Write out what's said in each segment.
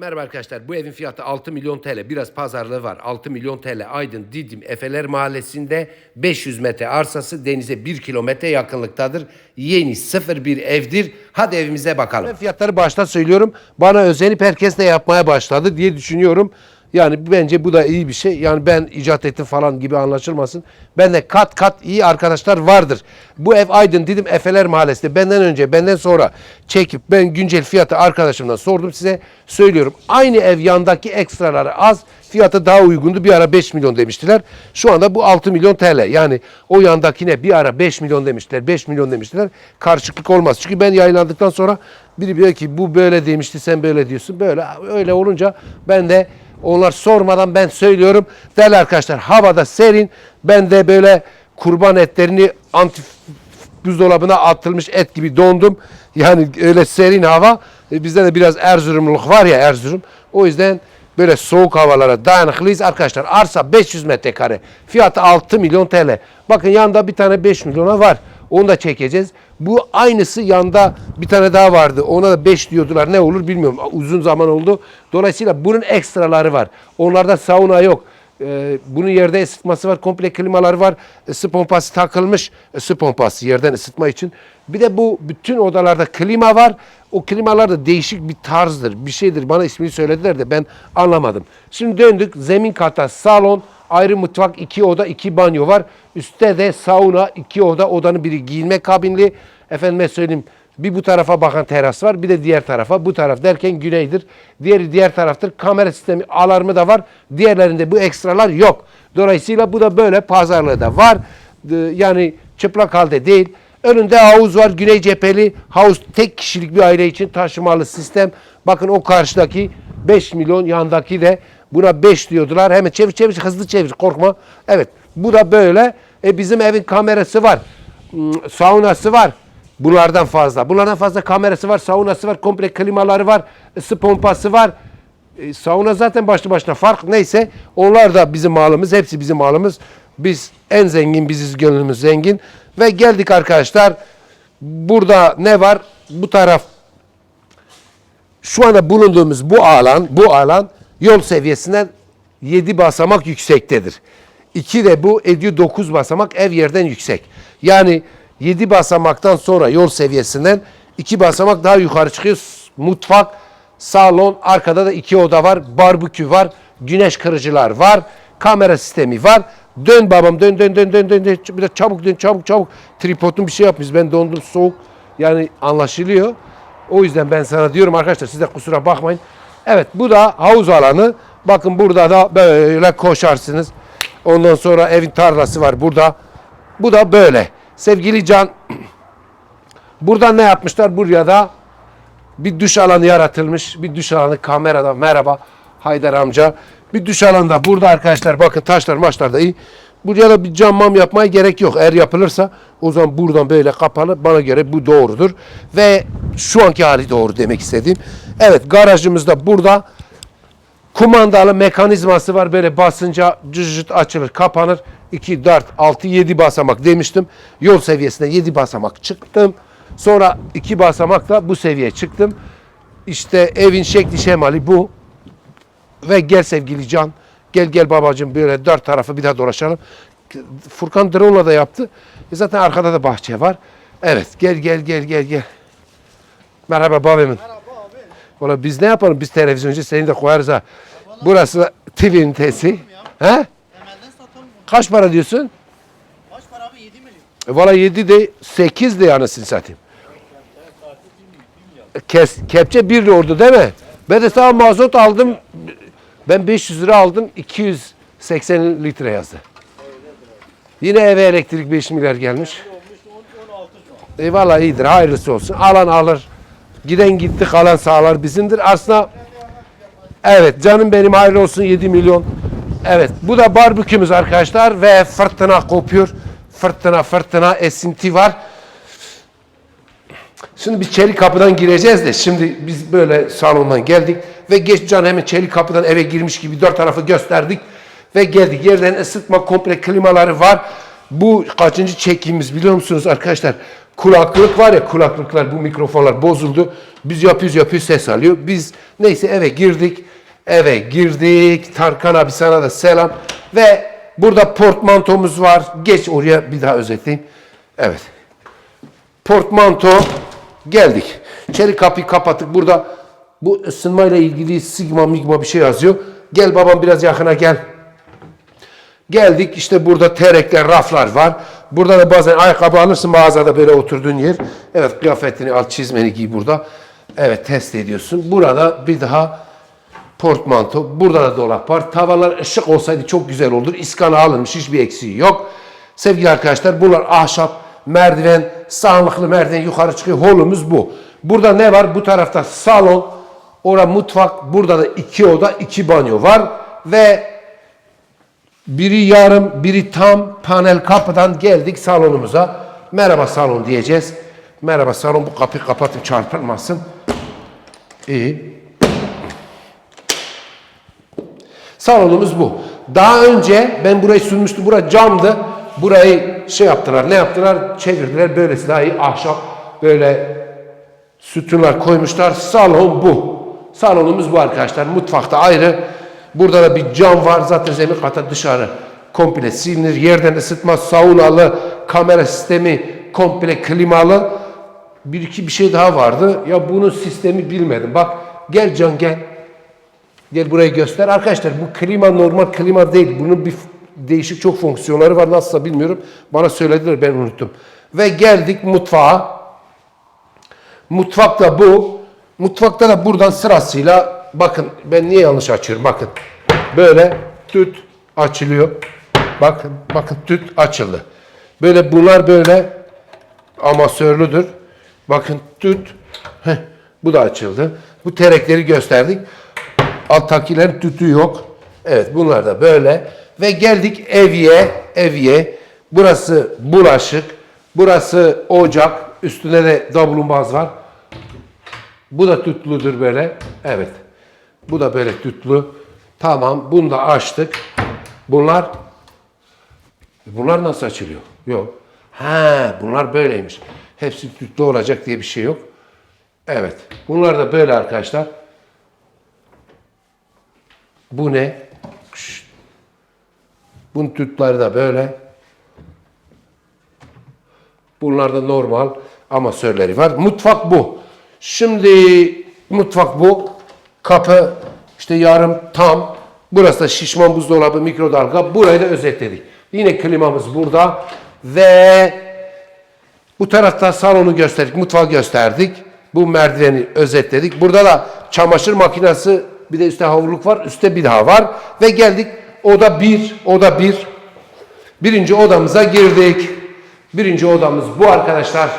Merhaba arkadaşlar. Bu evin fiyatı 6 milyon TL. Biraz pazarlığı var. 6 milyon TL Aydın Didim Efeler Mahallesi'nde 500 metre arsası denize 1 kilometre yakınlıktadır. Yeni sıfır bir evdir. Hadi evimize bakalım. Ben fiyatları başta söylüyorum. Bana özenip herkes de yapmaya başladı diye düşünüyorum. Yani bence bu da iyi bir şey. Yani ben icat ettim falan gibi anlaşılmasın. Bende kat kat iyi arkadaşlar vardır. Bu ev Aydın Didim Efeler Mahallesi'nde benden önce benden sonra çekip ben güncel fiyatı arkadaşımdan sordum size söylüyorum. Aynı ev yandaki ekstraları az fiyatı daha uygundu. Bir ara 5 milyon demiştiler. Şu anda bu 6 milyon TL. Yani o yandakine bir ara 5 milyon demiştiler. 5 milyon demiştiler. Karışıklık olmaz. Çünkü ben yayınlandıktan sonra biri diyor ki bu böyle demişti sen böyle diyorsun. Böyle öyle olunca ben de onlar sormadan ben söylüyorum. Değerli arkadaşlar havada serin. Ben de böyle kurban etlerini anti buzdolabına atılmış et gibi dondum. Yani öyle serin hava. E, bizde de biraz Erzurumluk var ya Erzurum. O yüzden böyle soğuk havalara dayanıklıyız arkadaşlar. Arsa 500 metrekare. Fiyatı 6 milyon TL. Bakın yanında bir tane 5 milyona var. Onu da çekeceğiz. Bu aynısı yanda bir tane daha vardı. Ona da 5 diyordular. Ne olur bilmiyorum. Uzun zaman oldu. Dolayısıyla bunun ekstraları var. Onlarda sauna yok. Ee, bunun yerde ısıtması var. Komple klimaları var. Isı pompası takılmış. Isı pompası yerden ısıtma için. Bir de bu bütün odalarda klima var. O klimalar da değişik bir tarzdır. Bir şeydir. Bana ismini söylediler de ben anlamadım. Şimdi döndük. Zemin kata salon, ayrı mutfak, iki oda, iki banyo var. Üstte de sauna, iki oda, odanın biri giyinme kabinli. Efendime söyleyeyim bir bu tarafa bakan teras var, bir de diğer tarafa. Bu taraf derken güneydir. Diğeri diğer taraftır. Kamera sistemi, alarmı da var. Diğerlerinde bu ekstralar yok. Dolayısıyla bu da böyle pazarlığı da var. Ee, Yani çıplak halde değil. Önünde havuz var, güney cepheli. Havuz tek kişilik bir aile için taşımalı sistem. Bakın o karşıdaki 5 milyon, yandaki de buna 5 diyordular. Hemen çevir çevir, hızlı çevir, korkma. Evet, bu da böyle. E bizim evin kamerası var. Hmm, Saunası var. Bunlardan fazla. Bunlardan fazla kamerası var, saunası var, komple klimaları var, ısı pompası var. E, sauna zaten başlı başına fark. Neyse onlar da bizim malımız. Hepsi bizim malımız. Biz en zengin biziz gönlümüz zengin. Ve geldik arkadaşlar. Burada ne var? Bu taraf şu anda bulunduğumuz bu alan, bu alan yol seviyesinden 7 basamak yüksektedir. 2 de bu ediyor 9 basamak ev yerden yüksek. Yani 7 basamaktan sonra yol seviyesinden 2 basamak daha yukarı çıkıyor. Mutfak, salon, arkada da 2 oda var, barbekü var, güneş kırıcılar var, kamera sistemi var. Dön babam dön dön dön dön dön. Bir de çabuk dön çabuk çabuk. Tripodun bir şey yapmış. Ben dondum soğuk. Yani anlaşılıyor. O yüzden ben sana diyorum arkadaşlar siz de kusura bakmayın. Evet bu da havuz alanı. Bakın burada da böyle koşarsınız. Ondan sonra evin tarlası var burada. Bu da böyle. Sevgili Can burada ne yapmışlar? Buraya da bir duş alanı yaratılmış. Bir duş alanı kamerada merhaba Haydar amca. Bir duş alanı da burada arkadaşlar bakın taşlar maçlar da iyi. Buraya da bir cam mam yapmaya gerek yok. Eğer yapılırsa o zaman buradan böyle kapalı bana göre bu doğrudur. Ve şu anki hali doğru demek istediğim. Evet garajımız da burada. Kumandalı mekanizması var. Böyle basınca cıcıt açılır, kapanır. 2, 4, 6, 7 basamak demiştim. Yol seviyesine 7 basamak çıktım. Sonra 2 basamakla bu seviyeye çıktım. İşte evin şekli şemali bu. Ve gel sevgili Can. Gel gel babacığım böyle dört tarafı bir daha dolaşalım. Furkan drone'la da yaptı. E zaten arkada da bahçe var. Evet gel gel gel gel gel. Merhaba babamın. Merhaba. Valla biz ne yapalım? Biz televizyoncu seni de koyarız ha. Burası TV ünitesi. He? Temelden satalım. Kaç para diyorsun? Kaç para abi? 7 milyon. E, Valla 7 de 8 de yanısını satayım. Kes, kepçe 1 liraydı değil mi? Ben de sana mazot aldım. Ben 500 lira aldım. 280 litre yazdı. Yine eve elektrik 5 milyar gelmiş. E valla iyidir. Hayırlısı olsun. Alan alır. Giden gitti kalan sağlar bizimdir. Aslında evet canım benim hayırlı olsun 7 milyon. Evet bu da barbekümüz arkadaşlar ve fırtına kopuyor. Fırtına fırtına esinti var. Şimdi biz çelik kapıdan gireceğiz de şimdi biz böyle salondan geldik ve geç can hemen çelik kapıdan eve girmiş gibi dört tarafı gösterdik ve geldik. Yerden ısıtma komple klimaları var. Bu kaçıncı çekimimiz biliyor musunuz arkadaşlar? Kulaklık var ya kulaklıklar bu mikrofonlar bozuldu. Biz yapıyoruz yapıyoruz ses alıyor. Biz neyse eve girdik. Eve girdik. Tarkan abi sana da selam. Ve burada portmantomuz var. Geç oraya bir daha özetleyeyim. Evet. Portmanto geldik. Çelik kapıyı kapattık. Burada bu ısınmayla ilgili sigma migma bir şey yazıyor. Gel babam biraz yakına gel. Geldik işte burada terekler, raflar var. Burada da bazen ayakkabı alırsın mağazada böyle oturduğun yer. Evet kıyafetini al çizmeni giy burada. Evet test ediyorsun. Burada bir daha portmanto. Burada da dolap var. Tavalar ışık olsaydı çok güzel olur. İskana alınmış hiçbir eksiği yok. Sevgili arkadaşlar bunlar ahşap, merdiven, sağlıklı merdiven yukarı çıkıyor. Holumuz bu. Burada ne var? Bu tarafta salon, ora mutfak. Burada da iki oda, iki banyo var. Ve biri yarım, biri tam panel kapıdan geldik salonumuza. Merhaba salon diyeceğiz. Merhaba salon bu kapıyı kapatın çarpılmasın. İyi. Salonumuz bu. Daha önce ben burayı sunmuştum. Bura camdı. Burayı şey yaptılar. Ne yaptılar? Çevirdiler. Böylesi daha iyi ahşap böyle sütunlar koymuşlar. Salon bu. Salonumuz bu arkadaşlar. Mutfakta ayrı. Burada da bir cam var. Zaten zemin kata dışarı komple silinir. Yerden ısıtma, saunalı, kamera sistemi komple klimalı. Bir iki bir şey daha vardı. Ya bunun sistemi bilmedim. Bak gel Can gel. Gel burayı göster. Arkadaşlar bu klima normal klima değil. Bunun bir değişik çok fonksiyonları var. Nasılsa bilmiyorum. Bana söylediler ben unuttum. Ve geldik mutfağa. Mutfak da bu. Mutfakta da buradan sırasıyla bakın ben niye yanlış açıyorum bakın. Böyle tüt açılıyor. Bakın bakın tüt açıldı. Böyle bunlar böyle amasörlüdür. Bakın tüt. Heh, bu da açıldı. Bu terekleri gösterdik. Alttakilerin tütü yok. Evet bunlar da böyle. Ve geldik evye. Evye. Burası bulaşık. Burası ocak. Üstünde de davlumbaz var. Bu da tütlüdür böyle. Evet. Bu da böyle tütlü. Tamam. Bunu da açtık. Bunlar Bunlar nasıl açılıyor? Yok. Ha, bunlar böyleymiş. Hepsi tütlü olacak diye bir şey yok. Evet. Bunlar da böyle arkadaşlar. Bu ne? Bunun tütleri de böyle. Bunlar da normal amasörleri var. Mutfak bu. Şimdi mutfak bu. Kapı işte yarım tam. Burası da şişman buzdolabı, mikrodalga. Burayı da özetledik. Yine klimamız burada. Ve bu tarafta salonu gösterdik, mutfağı gösterdik. Bu merdiveni özetledik. Burada da çamaşır makinesi, bir de üstte havluluk var, üstte bir daha var. Ve geldik oda bir, oda bir. Birinci odamıza girdik. Birinci odamız bu arkadaşlar.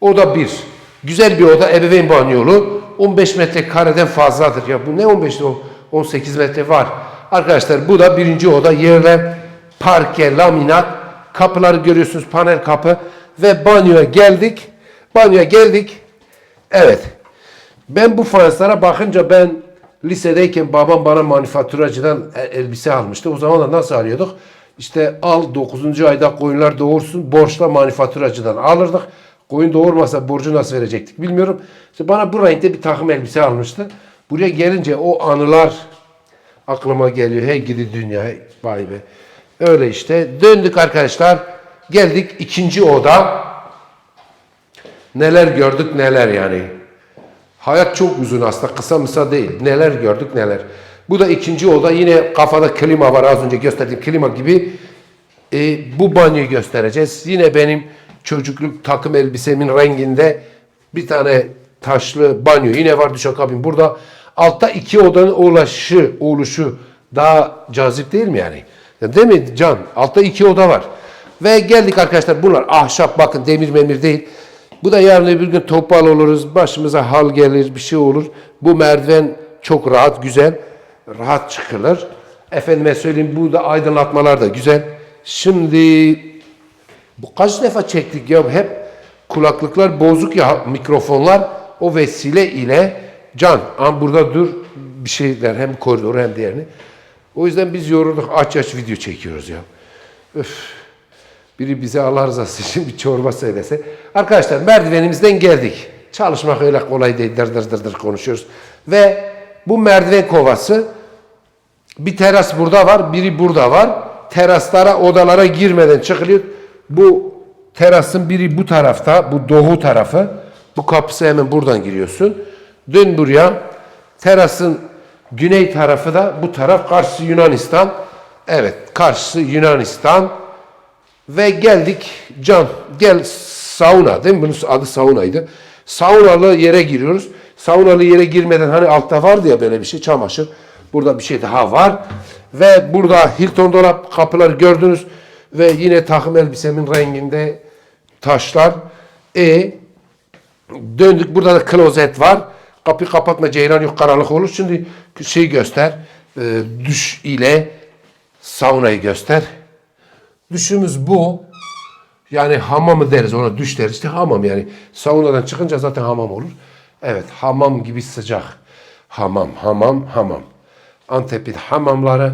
Oda bir. Güzel bir oda, ebeveyn banyolu. 15 metrekareden fazladır. Ya bu ne 15 o 18 metre var. Arkadaşlar bu da birinci oda. Yerler parke, laminat. Kapıları görüyorsunuz panel kapı. Ve banyoya geldik. Banyoya geldik. Evet. Ben bu fayanslara bakınca ben lisedeyken babam bana manifaturacıdan e- elbise almıştı. O zaman da nasıl alıyorduk? İşte al 9. ayda koyunlar doğursun borçla manifaturacıdan alırdık. Koyun doğurmasa borcu nasıl verecektik bilmiyorum. İşte bana bu renkte bir takım elbise almıştı. Buraya gelince o anılar aklıma geliyor. Hey gidi dünya, hey vay be. Öyle işte. Döndük arkadaşlar. Geldik ikinci oda. Neler gördük neler yani. Hayat çok uzun aslında kısa mısa değil. Neler gördük neler. Bu da ikinci oda yine kafada klima var az önce gösterdiğim klima gibi. E, bu banyoyu göstereceğiz. Yine benim çocukluk takım elbisemin renginde bir tane taşlı banyo yine var duşakabin. Burada altta iki odanın oluşu, oluşu daha cazip değil mi yani? Ya Değil mi Can? Altta iki oda var. Ve geldik arkadaşlar bunlar ahşap bakın demir memir değil. Bu da yarın öbür gün topal oluruz. Başımıza hal gelir bir şey olur. Bu merdiven çok rahat güzel. Rahat çıkılır. Efendime söyleyeyim bu da aydınlatmalar da güzel. Şimdi bu kaç defa çektik ya hep kulaklıklar bozuk ya mikrofonlar o vesile ile can an burada dur bir şeyler hem koridoru hem diğerini. O yüzden biz yorulduk aç aç video çekiyoruz ya. Biri bize Allah rızası için bir çorba söylese. Arkadaşlar merdivenimizden geldik. Çalışmak öyle kolay değil. Dır dır dır dır konuşuyoruz. Ve bu merdiven kovası bir teras burada var, biri burada var. Teraslara, odalara girmeden çıkılıyor. Bu terasın biri bu tarafta, bu doğu tarafı. Bu kapısı hemen buradan giriyorsun. Dön buraya. Terasın güney tarafı da bu taraf. Karşısı Yunanistan. Evet, karşısı Yunanistan. Ve geldik Can gel sauna değil mi? Bunun adı saunaydı. Saunalı yere giriyoruz. Saunalı yere girmeden hani altta vardı ya böyle bir şey çamaşır. Burada bir şey daha var. Ve burada Hilton dolap kapıları gördünüz. Ve yine takım elbisemin renginde taşlar. E döndük burada da klozet var. Kapıyı kapatma ceylan yok karanlık olur. Şimdi şey göster. e, duş ile saunayı göster. Düşümüz bu. Yani hamamı deriz ona düş deriz. İşte hamam yani. Saunadan çıkınca zaten hamam olur. Evet hamam gibi sıcak. Hamam, hamam, hamam. Antep'in hamamları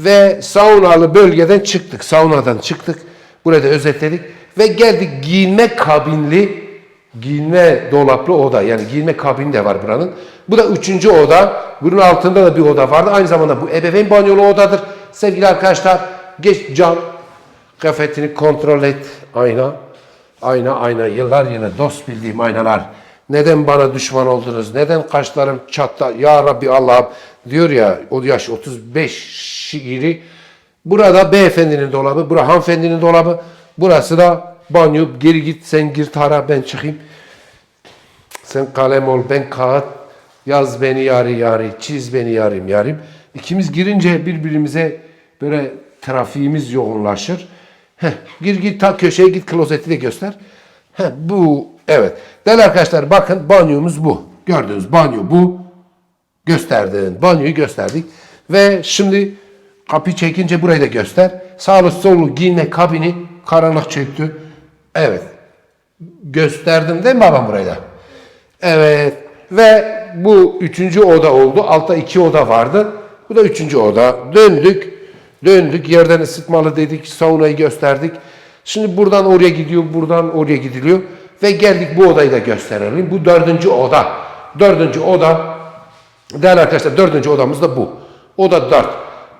ve saunalı bölgeden çıktık. Saunadan çıktık. Burada özetledik. Ve geldik giyinme kabinli giyinme dolaplı oda. Yani giyinme kabini de var buranın. Bu da üçüncü oda. Bunun altında da bir oda vardı. Aynı zamanda bu ebeveyn banyolu odadır. Sevgili arkadaşlar geç cam Kıyafetini kontrol et. Ayna. Ayna ayna. Yıllar yılı dost bildiğim aynalar. Neden bana düşman oldunuz? Neden kaşlarım çatta? Ya Rabbi Allah'ım diyor ya o yaş 35 şiiri. Burada beyefendinin dolabı, bura hanımefendinin dolabı. Burası da banyo. Geri git sen gir tara ben çıkayım. Sen kalem ol ben kağıt. Yaz beni yari yari. Çiz beni yarim yarim. İkimiz girince birbirimize böyle trafiğimiz yoğunlaşır. Heh, gir git ta köşeye git klozeti de göster. Heh, bu evet. Değerli arkadaşlar bakın banyomuz bu. Gördünüz banyo bu. Gösterdin. Banyoyu gösterdik. Ve şimdi kapıyı çekince burayı da göster. Sağlı sollu giyinme kabini karanlık çöktü. Evet. Gösterdim değil mi babam burayı da? Evet. Ve bu üçüncü oda oldu. Altta iki oda vardı. Bu da üçüncü oda. Döndük. Döndük. Yerden ısıtmalı dedik. Saunayı gösterdik. Şimdi buradan oraya gidiyor. Buradan oraya gidiliyor. Ve geldik bu odayı da gösterelim. Bu dördüncü oda. Dördüncü oda. Değerli arkadaşlar dördüncü odamız da bu. Oda dört.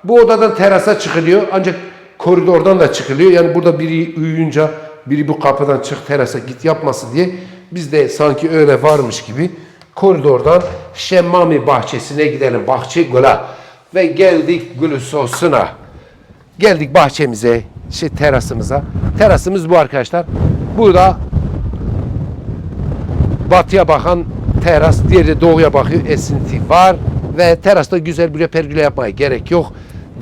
Bu odadan terasa çıkılıyor. Ancak koridordan da çıkılıyor. Yani burada biri uyuyunca biri bu kapıdan çık terasa git yapması diye biz de sanki öyle varmış gibi koridordan Şemmami bahçesine gidelim. Bahçe Gül'a. Ve geldik Gülü sosuna. Geldik bahçemize, şey terasımıza. Terasımız bu arkadaşlar. Burada batıya bakan teras, diğeri de doğuya bakıyor. Esinti var ve terasta güzel bir pergüle yapmaya gerek yok.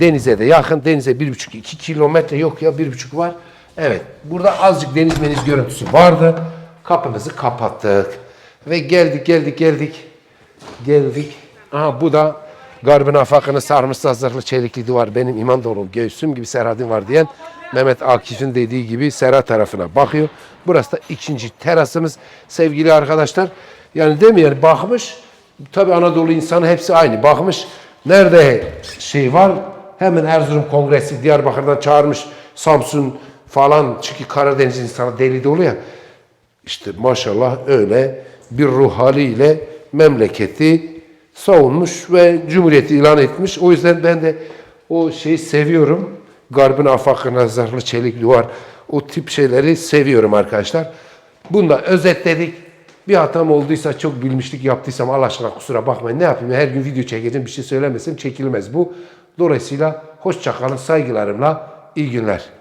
Denize de yakın. Denize bir buçuk iki kilometre yok ya bir buçuk var. Evet. Burada azıcık deniz meniz görüntüsü vardı. Kapımızı kapattık. Ve geldik geldik geldik. Geldik. Aha bu da garbın afakını sarmış hazırlı çelikli duvar benim iman dolu göğsüm gibi serhadim var diyen Mehmet Akif'in dediği gibi Serhat tarafına bakıyor. Burası da ikinci terasımız sevgili arkadaşlar. Yani değil mi yani bakmış tabi Anadolu insanı hepsi aynı bakmış. Nerede şey var hemen Erzurum Kongresi Diyarbakır'dan çağırmış Samsun falan çünkü Karadeniz insanı deli dolu ya. İşte maşallah öyle bir ruh haliyle memleketi savunmuş ve cumhuriyeti ilan etmiş. O yüzden ben de o şeyi seviyorum. Garbın afakına zırhlı çelik duvar o tip şeyleri seviyorum arkadaşlar. Bunu da özetledik. Bir hatam olduysa çok bilmişlik yaptıysam Allah aşkına kusura bakmayın. Ne yapayım her gün video çekeceğim bir şey söylemesem çekilmez bu. Dolayısıyla hoşçakalın saygılarımla iyi günler.